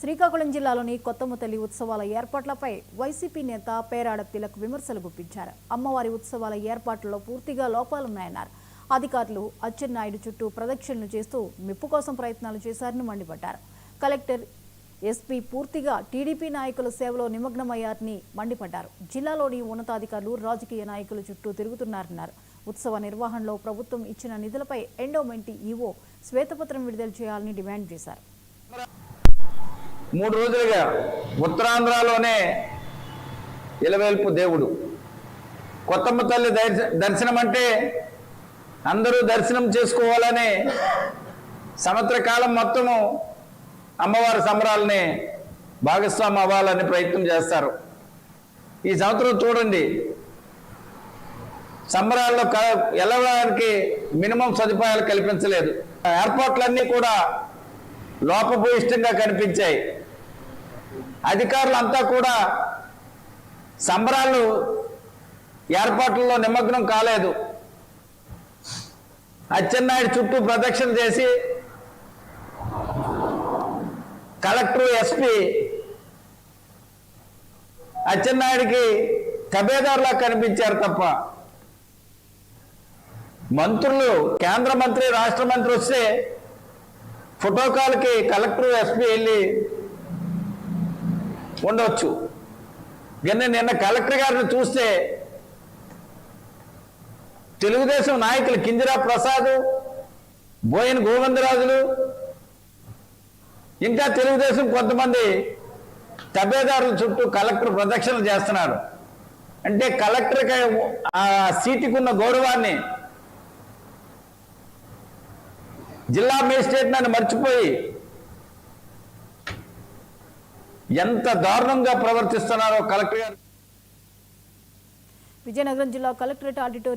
శ్రీకాకుళం జిల్లాలోని కొత్తముతల్లి ఉత్సవాల ఏర్పాట్లపై వైసీపీ నేత పేరాడ తిలక్ విమర్శలు గుప్పించారు. అమ్మవారి ఉత్సవాల ఏర్పాట్లలో పూర్తిగా లోపాలున్నాయన్నారు. అధికారులు అచ్చెన్నాయుడు చుట్టూ ప్రదక్షిణలు చేస్తూ మెప్పు కోసం ప్రయత్నాలు చేశారని మండిపడ్డారు. కలెక్టర్ ఎస్పీ పూర్తిగా టీడీపీ నాయకుల సేవలో నిమగ్నమయ్యారని మండిపడ్డారు. జిల్లాలోని ఉన్నతాధికారులు రాజకీయ నాయకుల చుట్టూ తిరుగుతున్నారన్నారు. ఉత్సవ నిర్వహణలో ప్రభుత్వం ఇచ్చిన నిధులపై ఎండోమెంట్ ఈవో శ్వేతపత్రం విడుదల చేయాలని డిమాండ్ చేశారు. మూడు రోజులుగా ఉత్తరాంధ్రలోనే ఇలవేల్పు దేవుడు. కొత్తమ్మ తల్లి దర్శనం అంటే అందరూ దర్శనం చేసుకోవాలని సంవత్సర కాలం మొత్తము అమ్మవారి సంబరాలని భాగస్వామి అవ్వాలని ప్రయత్నం చేస్తారు. ఈ సంవత్సరం చూడండి. సంబరాల్లో క- వెళ్ళడానికి మినిమం సదుపాయాలు కల్పించలేదు. ఏర్పాట్లన్నీ కూడా లోపభూయిష్టంగా కనిపించాయి. అధికారులంతా కూడా సంబరాలు ఏర్పాట్లలో నిమగ్నం కాలేదు. అచ్చెన్నాయుడు చుట్టూ ప్రదక్షిణ చేసి కలెక్టర్ ఎస్పీ అచ్చెన్నాయుడికి కబేదారులా కనిపించారు తప్ప మంత్రులు కేంద్ర మంత్రి రాష్ట్ర మంత్రి వస్తే ఫోటోకాల్కి కలెక్టర్ ఎస్పీ వెళ్ళి ఉండవచ్చు నిన్న నిన్న కలెక్టర్ గారిని చూస్తే తెలుగుదేశం నాయకులు కింజరా ప్రసాద్ బోయిన గోవిందరాజులు ఇంకా తెలుగుదేశం కొంతమంది తబేదారుల చుట్టూ కలెక్టర్ ప్రదక్షిణలు చేస్తున్నారు. అంటే కలెక్టర్కి ఆ సీటుకున్న గౌరవాన్ని జిల్లా మేజిస్ట్రేట్ నన్ను మర్చిపోయి ఎంత దారుణంగా ప్రవర్తిస్తున్నారో కలెక్టర్ గారు. విజయనగరం జిల్లా కలెక్టరేట్ ఆడిటోరియం